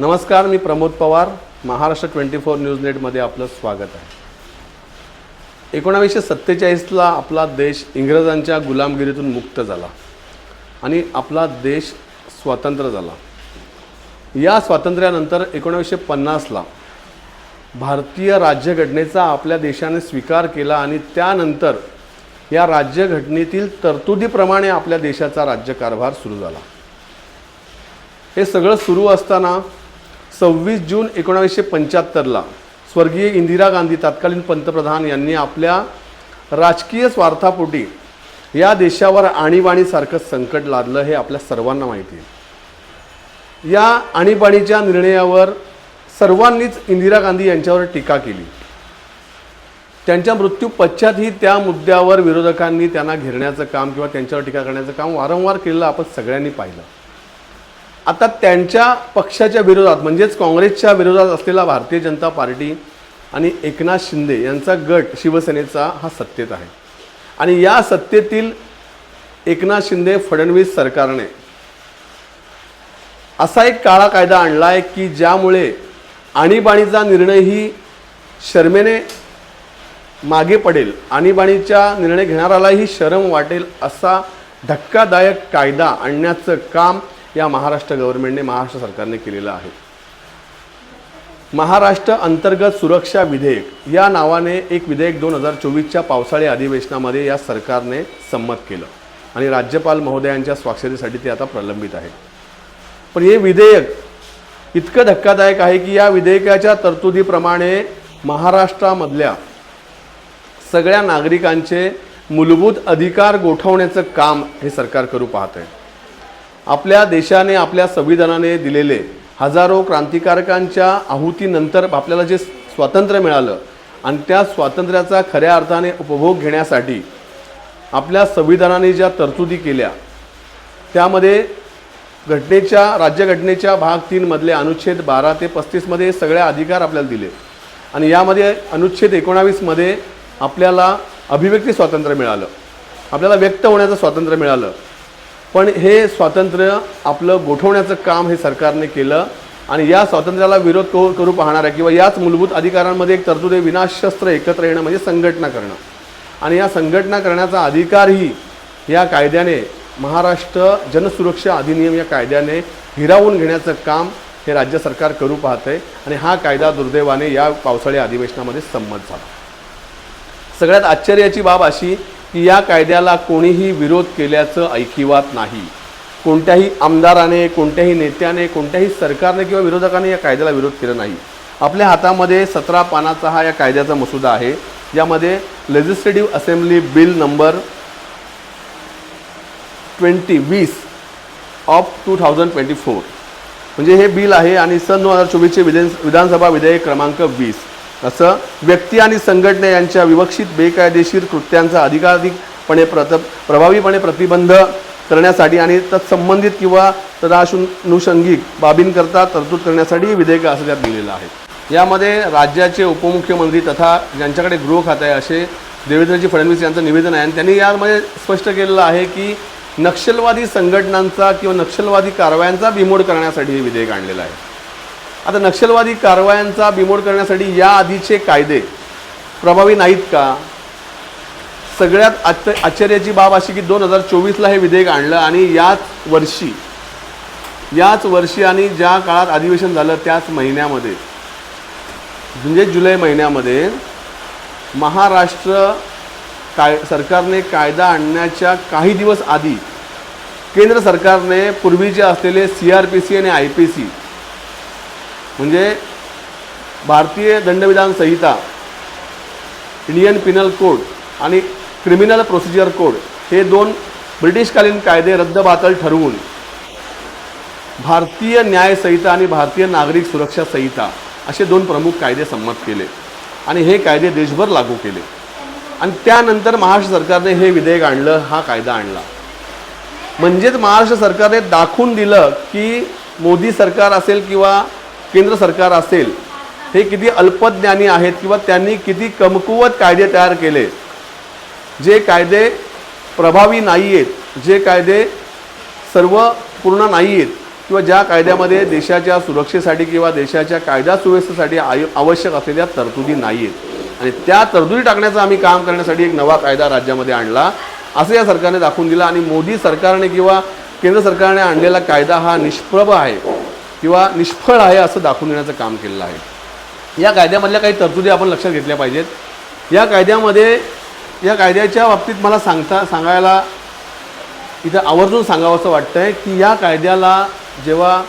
नमस्कार मी Pramod Pawar. Maharashtra twenty four news नेटमध्ये आपलं स्वागत आहे. एकोणावीसशे सत्तेचाळीसला आपला देश इंग्रजांच्या गुलामगिरीतून मुक्त झाला आणि आपला देश स्वतंत्र झाला. या स्वातंत्र्यानंतर एकोणावीसशे पन्नासला भारतीय राज्यघटनेचा आपल्या देशाने स्वीकार केला आणि त्यानंतर या राज्यघटनेतील तरतुदीप्रमाणे आपल्या देशाचा राज्यकारभार सुरू झाला. हे सगळं सुरू असताना सव्वीस जून एकोणावीसशे पंच्याहत्तरला स्वर्गीय इंदिरा गांधी तत्कालीन पंतप्रधान यांनी आपल्या राजकीय स्वार्थापोटी या देशावर आणीबाणीसारखं संकट लादलं हे आपल्या सर्वांना माहिती आहे. या आणीबाणीच्या निर्णयावर सर्वांनीच इंदिरा गांधी यांच्यावर टीका केली. त्यांच्या मृत्यू पश्चातही त्या मुद्द्यावर विरोधकांनी त्यांना घेरण्याचं काम किंवा त्यांच्यावर टीका करण्याचं काम वारंवार केलेलं आपण सगळ्यांनी पाहिलं. आता त्यांच्या पक्षाच्या विरोधात म्हणजेच काँग्रेसच्या विरोधात असलेला भारतीय जनता पार्टी आणि एकनाथ शिंदे यांचा गट शिवसेनेचा हा सत्तेत आहे. आणि या सत्तेतील एकनाथ शिंदे फडणवीस सरकारने असा एक काळा कायदा आणला आहे की ज्यामुळे आणीबाणीचा निर्णयही शर्मेने मागे पडेल. आणीबाणीचा निर्णय घेणाऱ्यालाही शरम वाटेल असा धक्कादायक कायदा आणण्याचं काम या महाराष्ट्र गव्हर्नमेंटने महाराष्ट्र सरकारने केलेलं आहे. महाराष्ट्र अंतर्गत सुरक्षा विधेयक या नावाने एक विधेयक दोन हजार चोवीसच्या पावसाळी अधिवेशनामध्ये या सरकारने संमत केलं. आणि राज्यपाल महोदयांच्या स्वाक्षरीसाठी ते आता प्रलंबित आहे. पण हे विधेयक इतकं धक्कादायक आहे की या विधेयकाच्या तरतुदीप्रमाणे महाराष्ट्रामधल्या सगळ्या नागरिकांचे मूलभूत अधिकार गोठवण्याचं काम हे सरकार करू पाहत आहे आपल्या देशाने आपल्या संविधानाने दिलेले हजारो क्रांतिकारकांच्या आहुतीनंतर आपल्याला जे स्वातंत्र्य मिळालं आणि त्या स्वातंत्र्याचा खऱ्या अर्थाने उपभोग घेण्यासाठी आपल्या संविधानाने ज्या तरतुदी केल्या त्यामध्ये घटनेच्या राज्यघटनेच्या भाग तीनमधले अनुच्छेद बारा ते पस्तीसमध्ये सगळ्या अधिकार आपल्याला दिले. आणि यामध्ये अनुच्छेद एकोणावीसमध्ये आपल्याला अभिव्यक्ती स्वातंत्र्य मिळालं. आपल्याला व्यक्त होण्याचं स्वातंत्र्य मिळालं. पण हे स्वातंत्र्य आपलं गोठवण्याचं काम हे सरकारने केलं आणि या स्वातंत्र्याला विरोध करू करू पाहणाऱ्या किंवा याच मूलभूत अधिकारांमध्ये एक तरतूद आहे विनाशस्त्र एकत्र येणं म्हणजे संघटना करणं. आणि या संघटना करण्याचा अधिकारही या कायद्याने महाराष्ट्र जनसुरक्षा अधिनियम या कायद्याने हिरावून घेण्याचं काम हे राज्य सरकार करू पाहत आहे आणि हा कायदा दुर्दैवाने या पावसाळी अधिवेशनामध्ये संमत झाला. सगळ्यात आश्चर्याची बाब अशी की या कायद्याला कोणीही विरोध केल्याचं ऐकिवात नाही. कोणत्याही आमदाराने कोणत्याही नेत्याने कोणत्याही सरकारने किंवा विरोधकाने या कायद्याला विरोध केला नाही. आपल्या हातामध्ये सतरा पानाचा हा या कायद्याचा मसुदा आहे. यामध्ये legislative assembly bill number twenty वीस of two thousand twenty four म्हणजे हे बिल आहे आणि सन दोन हजार चोवीसचे विधान विधानसभा विधेयक क्रमांक वीस. असं व्यक्ती आणि संघटना यांच्या विवक्षित बेकायदेशीर कृत्यांचा अधिकाधिकपणे प्रत प्रभावीपणे प्रतिबंध करण्यासाठी आणि तत्संबंधित किंवा तदानुषंगिक बाबींकरता तरतूद करण्यासाठी विधेयक असं त्यात दिलेलं आहे. यामध्ये राज्याचे उपमुख्यमंत्री तथा ज्यांच्याकडे गृह खातं आहे असे देवेंद्रजी फडणवीस यांचं निवेदन आहे आणि त्यांनी यामध्ये स्पष्ट केलेलं आहे की नक्षलवादी संघटनांचा किंवा नक्षलवादी कारवायांचा बिमोड करण्यासाठी हे विधेयक आणलेलं आहे. आता नक्षलवादी कारवायांचा बिमोड करण्यासाठी या आधीचे कायदे प्रभावी नाहीत का? सगळ्यात आच आश्चर्याची बाब अशी की दोन हजार चोवीसला हे विधेयक आणलं आणि याच वर्षी याच वर्षी आणि ज्या काळात अधिवेशन झालं त्याच महिन्यामध्ये म्हणजे जुलै महिन्यामध्ये महाराष्ट्र काय सरकारने कायदा आणण्याच्या काही दिवस आधी केंद्र सरकारने पूर्वीचे असलेले सी आर पी सी आणि आय पी सी म्हणजे भारतीय दंडविधान संहिता इंडियन पिनल कोड आणि क्रिमिनल प्रोसिजर कोड हे दोन ब्रिटिशकालीन कायदे रद्दबातल ठरवून भारतीय न्याय संहिता आणि भारतीय नागरिक सुरक्षा संहिता असे दोन प्रमुख कायदे संमत केले आणि हे कायदे देशभर लागू केले. आणि त्यानंतर महाराष्ट्र सरकारने हे विधेयक आणलं हा कायदा आणला. म्हणजेच महाराष्ट्र सरकारने दाखवून दिलं की मोदी सरकार असेल किंवा केंद्र सरकार असेल हे किती अल्पज्ञानी आहेत किंवा त्यांनी किती कमकुवत कायदे तयार केले जे कायदे प्रभावी नाही आहेत जे कायदे सर्व पूर्ण नाही आहेत किंवा ज्या कायद्यामध्ये देशाच्या सुरक्षेसाठी किंवा देशाच्या कायदा सुव्यवस्थेसाठी आय आवश्यक असलेल्या तरतुदी नाही आहेत आणि त्या तरतुदी टाकण्याचं आम्ही काम करण्यासाठी एक नवा कायदा राज्यामध्ये आणला असं या सरकारने दाखवून दिलं. आणि मोदी सरकारने किंवा केंद्र सरकारने आणलेला कायदा हा निष्प्रभ आहे. किंवा निष्फळ आहे असं दाखवून देण्याचं काम केलेलं आहे. या कायद्यामधल्या काही तरतुदी आपण लक्षात घेतल्या पाहिजेत. या कायद्यामध्ये या कायद्याच्या बाबतीत मला सांगता सांगायला इथं आवर्जून सांगावं असं वाटतं आहे की या कायद्याला जेव्हा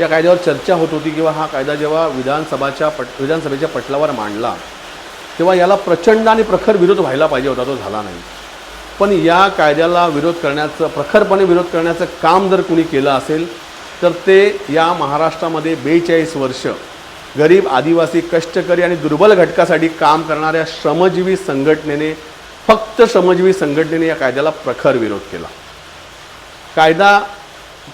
या कायद्यावर चर्चा होत होती किंवा हा कायदा जेव्हा विधानसभाच्या पट विधानसभेच्या पटलावर मांडला तेव्हा याला प्रचंड आणि प्रखर विरोध व्हायला पाहिजे होता तो झाला नाही. पण या कायद्याला विरोध करण्याचं प्रखरपणे विरोध करण्याचं काम जर कुणी केलं असेल तर ते या महाराष्ट्रामध्ये बेचाळीस वर्ष गरीब आदिवासी कष्टकरी आणि दुर्बल घटकासाठी काम करणाऱ्या श्रमजीवी संघटनेने फक्त श्रमजीवी संघटनेने या कायद्याला प्रखर विरोध केला. कायदा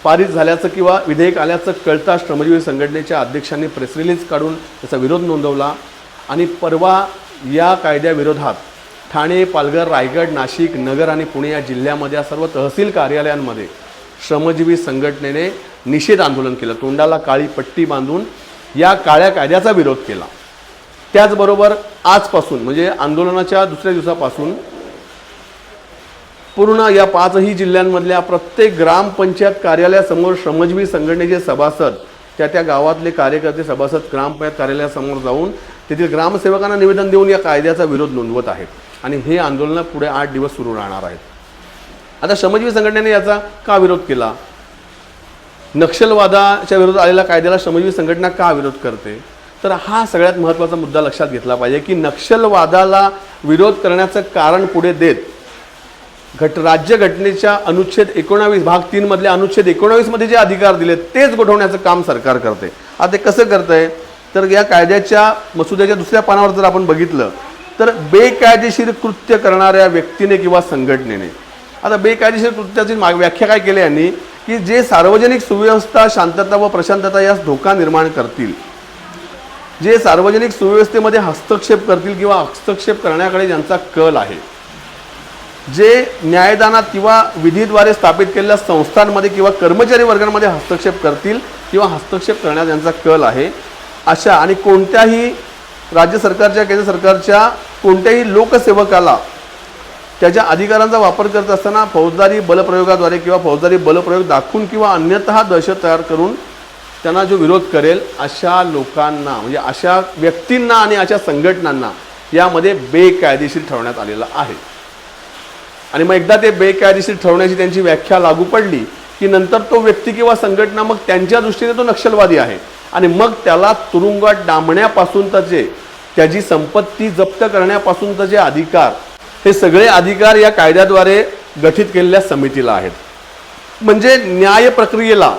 पारित झाल्याचं किंवा विधेयक आल्याचं कळता श्रमजीवी संघटनेच्या अध्यक्षांनी प्रेस रिलीज काढून त्याचा विरोध नोंदवला आणि परवा या कायद्याविरोधात ठाणे पालघर रायगड नाशिक नगर आणि पुणे या जिल्ह्यामध्ये या सर्व तहसील कार्यालयांमध्ये श्रमजीवी संघटनेने निषेध आंदोलन केलं. तोंडाला काळी पट्टी बांधून या काळ्या कायद्याचा विरोध केला. त्याचबरोबर आजपासून म्हणजे आंदोलनाच्या दुसऱ्या दिवसापासून पूर्ण या पाचही जिल्ह्यांमधल्या प्रत्येक ग्रामपंचायत कार्यालयासमोर श्रमजीवी संघटनेचे सभासद त्या त्या गावातले कार्यकर्ते सभासद ग्रामपंचायत कार्यालयासमोर जाऊन तेथील ग्रामसेवकांना निवेदन देऊन या कायद्याचा विरोध नोंदवत आहेत. आणि हे आंदोलनं पुढे आठ दिवस सुरू राहणार आहेत. आता श्रमजीवी संघटनेने याचा का विरोध केला? नक्षलवादाच्या विरोधात आलेल्या कायद्याला श्रमजीवी संघटना का विरोध करते? तर हा सगळ्यात महत्त्वाचा मुद्दा लक्षात घेतला पाहिजे की नक्षलवादाला विरोध करण्याचं कारण पुढे देत घट राज्य घटनेच्या अनुच्छेद एकोणावीस भाग तीनमधल्या अनुच्छेद एकोणावीसमध्ये जे अधिकार दिले तेच गोठवण्याचं काम सरकार करते. आता ते कसं करतंय? तर या कायद्याच्या मसुद्याच्या दुसऱ्या पानावर जर आपण बघितलं तर बेकायदेशीर कृत्य करणाऱ्या व्यक्तीने किंवा संघटनेने आता बेकायदेशीर कृत्याची मा- व्याख्या काय केली यांनी? की जे सार्वजनिक सुव्यवस्था शांतता व प्रशांतता यास धोका निर्माण करतील. जे सार्वजनिक सुव्यवस्थेमध्ये हस्तक्षेप करतील किंवा हस्तक्षेप करण्याकडे ज्यांचा कल आहे. जे न्यायदानात किंवा विधीद्वारे स्थापित केलेल्या संस्थांमध्ये किंवा कर्मचारी वर्गांमध्ये हस्तक्षेप करतील किंवा हस्तक्षेप करण्यात ज्यांचा कल आहे अशा आणि कोणत्याही राज्य सरकारच्या केंद्र सरकारच्या कोणत्याही लोकसेवकाला त्याच्या अधिकारांचा वापर करत असताना फौजदारी बलप्रयोगाद्वारे किंवा फौजदारी बलप्रयोग दाखवून किंवा अन्यतः दहशत तयार करून त्यांना जो विरोध करेल अशा लोकांना म्हणजे अशा व्यक्तींना आणि अशा संघटनांना यामध्ये बेकायदेशीर ठरवण्यात आलेलं आहे. आणि मग एकदा ते बेकायदेशीर ठरवण्याची त्यांची व्याख्या लागू पडली की नंतर तो व्यक्ती किंवा संघटना मग त्यांच्या दृष्टीने तो नक्षलवादी आहे. आणि मग त्याला तुरुंगात डांबण्यापासून त्याचे त्याची संपत्ती जप्त करण्यापासून जे अधिकार हे सगळे अधिकार या कायद्याद्वारे गठीत केलेल्या समितीला आहेत. म्हणजे न्याय प्रक्रियेला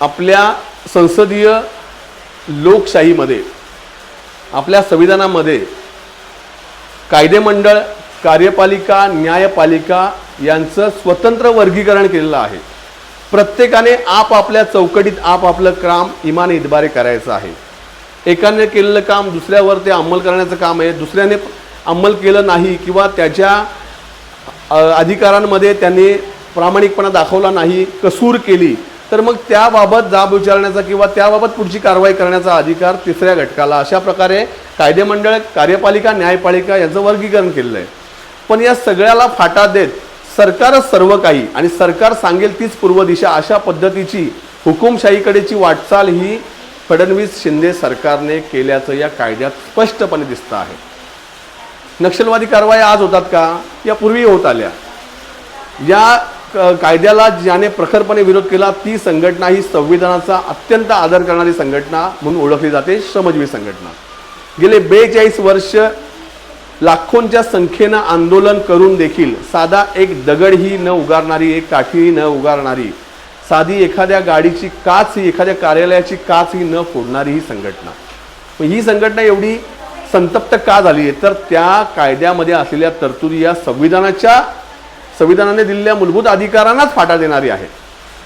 आपल्या संसदीय लोकशाहीमध्ये आपल्या संविधानामध्ये कायदेमंडळ कार्यपालिका न्यायपालिका यांचं स्वतंत्र वर्गीकरण केलेलं आहे. प्रत्येकाने आपापल्या चौकटीत आपापलं काम इमाने इतबारे करायचं आहे. एकाने केलेलं काम दुसऱ्यावर ते अंमल करण्याचं काम आहे दुसऱ्याने अंमल केलं नाही किंवा त्याच्या अधिकारांमध्ये त्यांनी प्रामाणिकपणा दाखवला नाही कसूर केली तर मग त्याबाबत जाब विचारण्याचा किंवा त्याबाबत पुढची कारवाई करण्याचा अधिकार तिसऱ्या घटकाला. अशा प्रकारे कायदेमंडळ कार्यपालिका न्यायपालिका यांचं वर्गीकरण केलेलं आहे पण या सगळ्याला फाटा देत सरकारच सर्व काही आणि सरकार सांगेल तीच पूर्व दिशा अशा पद्धतीची हुकुमशाहीकडेची वाटचाल ही फडणवीस शिंदे सरकारने केल्याचं या कायद्यात स्पष्टपणे दिसतं आहे. नक्षलवादी कारवाया आज होतात का? या पूर्वी होत आल्या. या क- कायद्याला ज्याने प्रखरपणे विरोध केला ती संघटना ही संविधानाचा अत्यंत आदर करणारी संघटना म्हणून ओळखली जाते श्रमजीवी संघटना. गेले बेचाळीस वर्ष लाखोंच्या संख्येनं आंदोलन करून देखील साधा एक दगडही न उगारणारी एक काठीही न उगारणारी साधी एखाद्या गाडीची काच ही एखाद्या कार्यालयाची काच ही न फोडणारी ही संघटना. ही संघटना एवढी संतप्त का झाली आहे? तर त्या कायद्यामध्ये असलेल्या तरतुदी या संविधानाच्या संविधानाने दिलेल्या मूलभूत अधिकारांनाच फाटा देणारी आहे.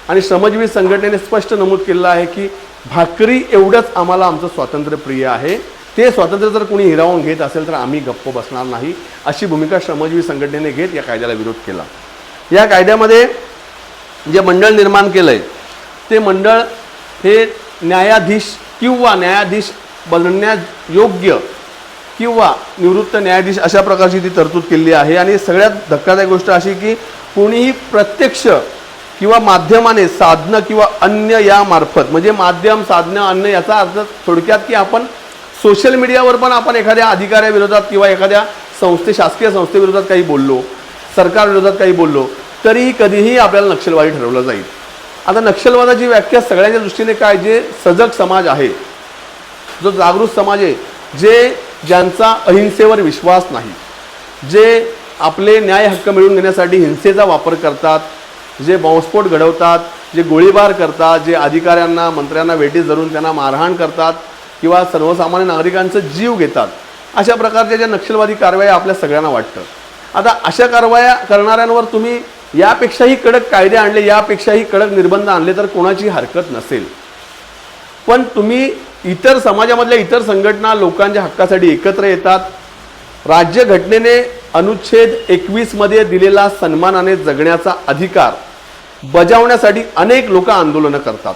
आणि श्रमजीवी संघटनेने स्पष्ट नमूद केलेलं आहे की भाकरी एवढंच आम्हाला आमचं स्वातंत्र्य प्रिय आहे. ते स्वातंत्र्य जर कोणी हिरावून घेत असेल तर आम्ही गप्प बसणार नाही. अशी भूमिका श्रमजीवी संघटनेने घेत या कायद्याला विरोध केला. या कायद्यामध्ये जे मंडळ निर्माण केलं आहे ते मंडळ हे न्यायाधीश किंवा न्यायाधीश बनण्यायोग्य किंवा निवृत्त न्यायाधीश अशा प्रकारची ती तरतूद केलेली आहे. आणि सगळ्यात धक्कादायक गोष्ट अशी की कोणीही प्रत्यक्ष किंवा माध्यमाने साधनं किंवा अन्य यामार्फत म्हणजे माध्यम साधनं अन्य याचा अर्थ थोडक्यात की आपण सोशल मीडियावर पण आपण एखाद्या अधिकाऱ्याविरोधात किंवा एखाद्या संस्थे शासकीय संस्थेविरोधात काही बोललो सरकारविरोधात काही बोललो तरीही कधीही आपल्याला नक्षलवादी ठरवलं जाईल. आता नक्षलवादाची व्याख्या सगळ्यांच्या दृष्टीने काय? जे सजग समाज आहे जो जागृत समाज आहे जे ज्यांचा अहिंसेवर विश्वास नाही जे आपले न्याय हक्क मिळवून घेण्यासाठी हिंसेचा वापर करतात जे बॉम्बस्फोट घडवतात जे गोळीबार करतात जे अधिकाऱ्यांना मंत्र्यांना वेटीस धरून त्यांना मारहाण करतात किंवा सर्वसामान्य नागरिकांचं जीव घेतात अशा प्रकारच्या ज्या नक्षलवादी कारवाया आपल्या सगळ्यांना वाटतं. आता अशा कारवाया करणाऱ्यांवर तुम्ही यापेक्षाही कडक कायदे आणले यापेक्षाही कडक निर्बंध आणले तर कोणाची हरकत नसेल. पण तुम्ही इतर समाजामधल्या इतर संघटना लोकांच्या हक्कासाठी एकत्र येतात. राज्यघटनेने अनुच्छेद एकवीसमध्ये दिलेला सन्मानाने जगण्याचा अधिकार बजावण्यासाठी अनेक लोक आंदोलनं करतात.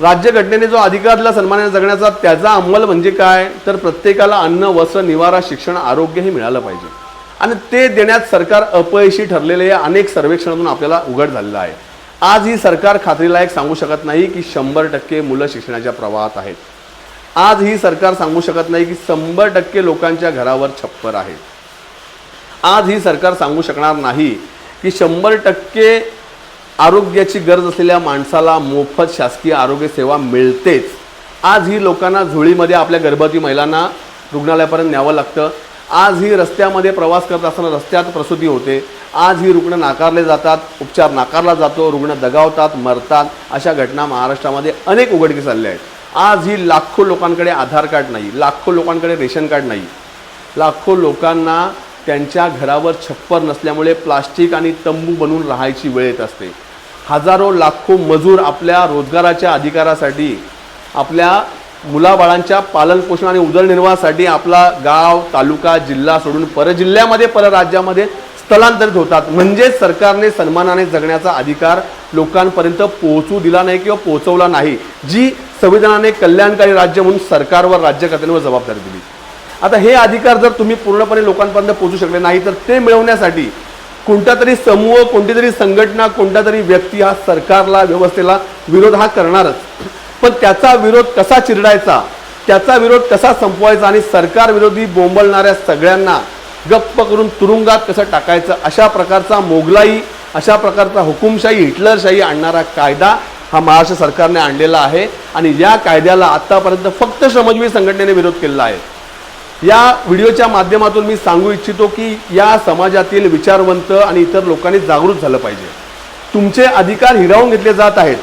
राज्यघटनेने जो अधिकार दिला सन्मानाने जगण्याचा त्याचा अंमल म्हणजे काय? तर प्रत्येकाला अन्न वस्त्र निवारा शिक्षण आरोग्य हे मिळालं पाहिजे. आणि ते देण्यात सरकार अपयशी ठरलेले या अनेक सर्वेक्षणातून आपल्याला उघड झालेलं आहे. आज ही सरकार खात्रीलायक सांगू शकत नाही की शंभर टक्के मुलं शिक्षणाच्या प्रवाहात आहेत. आज ही सरकार सांगू शकत नाही की शंभर टक्के लोकांच्या घरावर छप्पर आहे आज ही सरकार सांगू शकणार नाही की शंभर टक्के आरोग्याची गरज असलेल्या माणसाला मोफत शासकीय आरोग्य सेवा मिळतेच. आज ही लोकांना झुळीमध्ये आपल्या गर्भवती महिलांना रुग्णालयापर्यंत न्यावं लागतं. आज ही रस्त्यामध्ये प्रवास करत असताना रस्त्यात प्रसूती होते. आज ही रुग्ण नाकारले जातात उपचार नाकारला जातो रुग्ण दगावतात मरतात अशा घटना महाराष्ट्रामध्ये अनेक उघडकीस आलेल्या आहेत. आज ही लाखो लोकांकडे आधार कार्ड नाही लाखो लोकांकडे रेशन कार्ड नाही. लाखो लोकांना त्यांच्या घरावर छप्पर नसल्यामुळे प्लास्टिक आणि तंबू बनवून राहायची वेळ येत असते. हजारो लाखो मजूर आपल्या रोजगाराच्या अधिकारासाठी आपल्या मुलाबाळांच्या पालनपोषण आणि उदरनिर्वाहासाठी आपला गाव तालुका जिल्हा सोडून परजिल्ह्यामध्ये परराज्यामध्ये स्थलांतरित होतात. म्हणजेच सरकारने सन्मानाने जगण्याचा अधिकार लोकांपर्यंत पोहोचू दिला नाही किंवा पोहोचवला नाही जी संविधानाने कल्याणकारी राज्य म्हणून सरकारवर राज्यकर्त्यांवर जबाबदारी दिली. आता हे अधिकार जर तुम्ही पूर्णपणे लोकांपर्यंत पोहोचू शकले नाही तर ते मिळवण्यासाठी कोणता तरी समूह कोणती तरी संघटना कोणता तरी व्यक्ती हा सरकारला व्यवस्थेला विरोध हा करणारच. पण त्याचा विरोध कसा चिरडायचा? त्याचा विरोध कसा संपवायचा आणि सरकारविरोधी बोंबलणाऱ्या सगळ्यांना गप्प करून तुरुंगात कसं टाकायचं? अशा प्रकारचा मोगलाई अशा प्रकारचा हुकुमशाही हिटलरशाही आणणारा कायदा हा महाराष्ट्र सरकारने आणलेला आहे आणि या कायद्याला आत्तापर्यंत फक्त श्रमजीवी संघटनेने विरोध केलेला आहे. या व्हिडिओच्या माध्यमातून मी सांगू इच्छितो की या समाजातील विचारवंत आणि इतर लोकांनी जागृत झालं पाहिजे. तुमचे अधिकार हिरावून घेतले जात आहेत.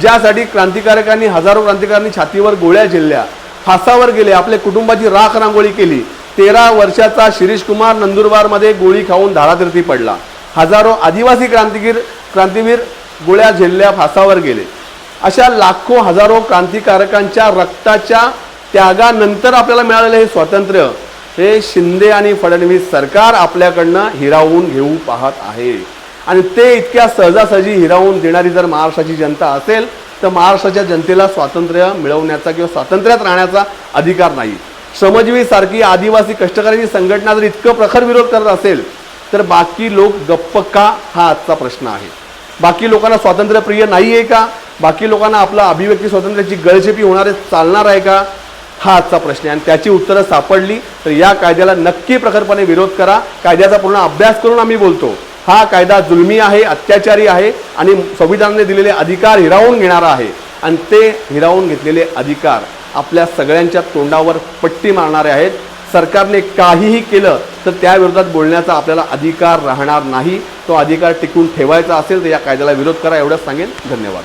ज्यासाठी क्रांतिकारकांनी हजारो क्रांतिकारांनी छातीवर गोळ्या झेलल्या. फासावर गेले आपल्या कुटुंबाची राख रांगोळी केली. तेरा वर्षाचा शिरीष कुमार नंदुरबारमध्ये गोळी खाऊन धारातीर्थी पडला. हजारो आदिवासी क्रांतिकीर क्रांतिवीर गोळ्या झेलल्या फासावर गेले. अशा लाखो हजारो क्रांतिकारकांच्या रक्ताच्या त्यागानंतर आपल्याला मिळालेलं हे स्वातंत्र्य हे शिंदे आणि फडणवीस सरकार आपल्याकडनं हिरावून घेऊ पाहत आहे. आणि ते इतक्या सहजासहजी हिरावून देणारी जर महाराष्ट्राची जनता असेल तर महाराष्ट्राच्या जनतेला स्वातंत्र्य मिळवण्याचा किंवा स्वातंत्र्यात राहण्याचा अधिकार नाही. श्रमजीवीसारखी आदिवासी कष्टकऱ्यांची संघटना जर इतकं प्रखर विरोध करत असेल तर बाकी लोक गप्प का हा आजचा प्रश्न आहे. बाकी लोकांना स्वातंत्र्यप्रिय नाही आहे का? बाकी लोकांना आपला अभिव्यक्ती स्वातंत्र्याची गळचेपी होणारे चालणार आहे का? हा आजचा प्रश्न आहे. आणि त्याची उत्तरं सापडली तर या कायद्याला नक्की प्रखरपणे विरोध करा. कायद्याचा पूर्ण अभ्यास करून आम्ही बोलतो. हा कायदा जुलमी आहे अत्याचारी आहे आणि संविधानाने दिलेले अधिकार हिरावून घेणारा आहे. आणि ते हिरावून घेतलेले अधिकार आपल्या सगळ्यांच्या तोंडावर पट्टी मारणारे आहेत. सरकारने काहीही केलं तर त्याविरोधात बोलण्याचा आपल्याला अधिकार राहणार नाही. तो अधिकार टिकून ठेवायचा असेल तर या कायद्याला विरोध करा एवढंच सांगेन. धन्यवाद.